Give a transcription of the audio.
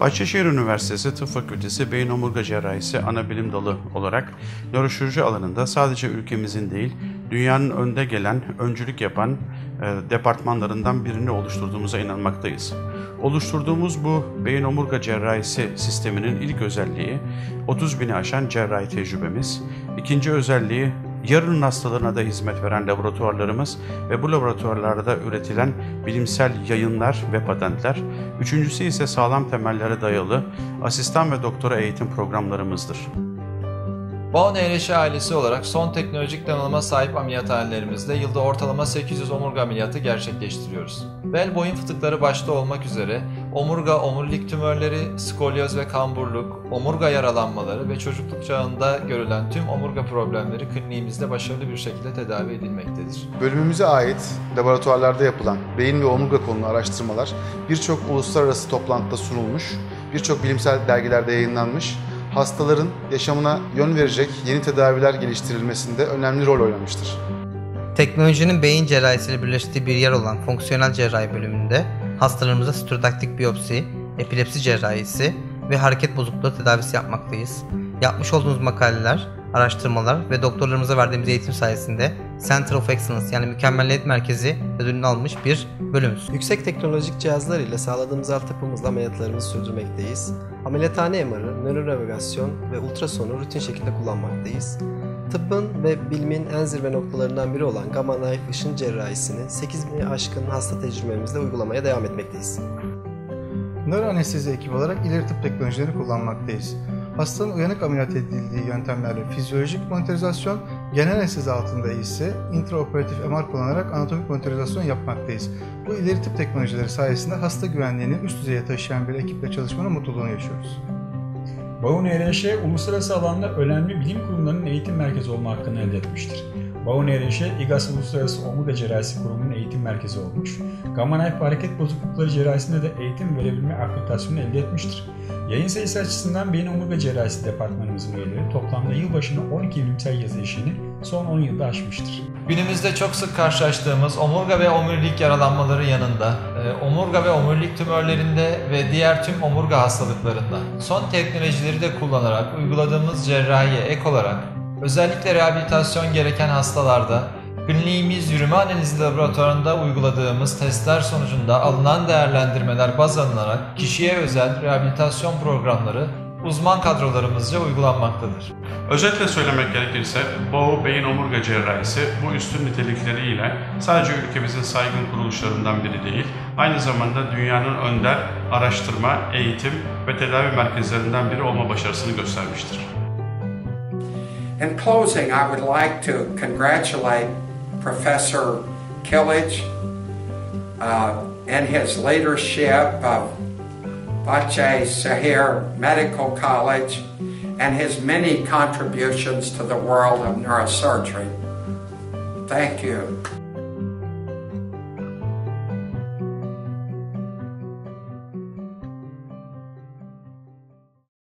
Bahçeşehir Üniversitesi Tıp Fakültesi Beyin Omurga Cerrahisi ana dalı olarak nöroşirurji alanında sadece ülkemizin değil, dünyanın önde gelen, öncülük yapan e, departmanlarından birini oluşturduğumuza inanmaktayız. Oluşturduğumuz bu beyin omurga cerrahisi sisteminin ilk özelliği 30 bini aşan cerrahi tecrübemiz. İkinci özelliği yarının hastalarına da hizmet veren laboratuvarlarımız ve bu laboratuvarlarda üretilen bilimsel yayınlar ve patentler. Üçüncüsü ise sağlam temellere dayalı asistan ve doktora eğitim programlarımızdır. Bağ NRŞ ailesi olarak son teknolojik donanıma sahip ameliyathanelerimizde yılda ortalama 800 omurga ameliyatı gerçekleştiriyoruz. Bel boyun fıtıkları başta olmak üzere omurga, omurilik tümörleri, skolyoz ve kamburluk, omurga yaralanmaları ve çocukluk çağında görülen tüm omurga problemleri kliniğimizde başarılı bir şekilde tedavi edilmektedir. Bölümümüze ait laboratuvarlarda yapılan beyin ve omurga konulu araştırmalar birçok uluslararası toplantıda sunulmuş, birçok bilimsel dergilerde yayınlanmış, hastaların yaşamına yön verecek yeni tedaviler geliştirilmesinde önemli rol oynamıştır. Teknolojinin beyin cerrahisiyle birleştiği bir yer olan fonksiyonel cerrahi bölümünde hastalarımıza strodaktik biyopsi, epilepsi cerrahisi ve hareket bozukluğu tedavisi yapmaktayız. Yapmış olduğumuz makaleler, araştırmalar ve doktorlarımıza verdiğimiz eğitim sayesinde Center of Excellence yani mükemmelliyet merkezi ödülünü almış bir bölümüz. Yüksek teknolojik cihazlar ile sağladığımız altyapımızla ameliyatlarımızı sürdürmekteyiz. Ameliyathane MR'ı, nöronavigasyon ve ultrasonu rutin şekilde kullanmaktayız. Tıbbın ve bilimin en zirve noktalarından biri olan Gamma Knife ışın cerrahisini 8000'i aşkın hasta tecrübemizde uygulamaya devam etmekteyiz. Nöroanestezi ekibi olarak ileri tıp teknolojilerini kullanmaktayız. Hastanın uyanık ameliyat edildiği yöntemlerle fizyolojik monitorizasyon, genel anestezi altında ise intraoperatif MR kullanarak anatomik monitorizasyon yapmaktayız. Bu ileri tıp teknolojileri sayesinde hasta güvenliğini üst düzeye taşıyan bir ekiple çalışmanın mutluluğunu yaşıyoruz. BAUN ERŞ uluslararası alanda önemli bilim kurumlarının eğitim merkezi olma hakkını elde etmiştir. BAUN ERŞ, İGAS Uluslararası Omurga Cerrahisi Kurumu'nun eğitim merkezi olmuş. Gamma Knife hareket bozuklukları cerrahisinde de eğitim verebilme akreditasyonu elde etmiştir. Yayın sayısı açısından Beyin Omurga Cerrahisi Departmanımızın üyeleri toplamda yılbaşına 12 bilimsel yazı işini son 10 yılda aşmıştır. Günümüzde çok sık karşılaştığımız omurga ve omurilik yaralanmaları yanında, e, omurga ve omurilik tümörlerinde ve diğer tüm omurga hastalıklarında son teknolojileri de kullanarak uyguladığımız cerrahiye ek olarak özellikle rehabilitasyon gereken hastalarda kliniğimiz yürüme analizi laboratuvarında uyguladığımız testler sonucunda alınan değerlendirmeler baz alınarak kişiye özel rehabilitasyon programları uzman kadrolarımızca uygulanmaktadır. Özetle söylemek gerekirse Boğu Beyin Omurga Cerrahisi bu üstün nitelikleriyle sadece ülkemizin saygın kuruluşlarından biri değil, aynı zamanda dünyanın önder araştırma, eğitim ve tedavi merkezlerinden biri olma başarısını göstermiştir. In closing, I would like to congratulate Professor Killage uh, and his leadership of Bache Sahir Medical College and his many contributions to the world of neurosurgery. Thank you.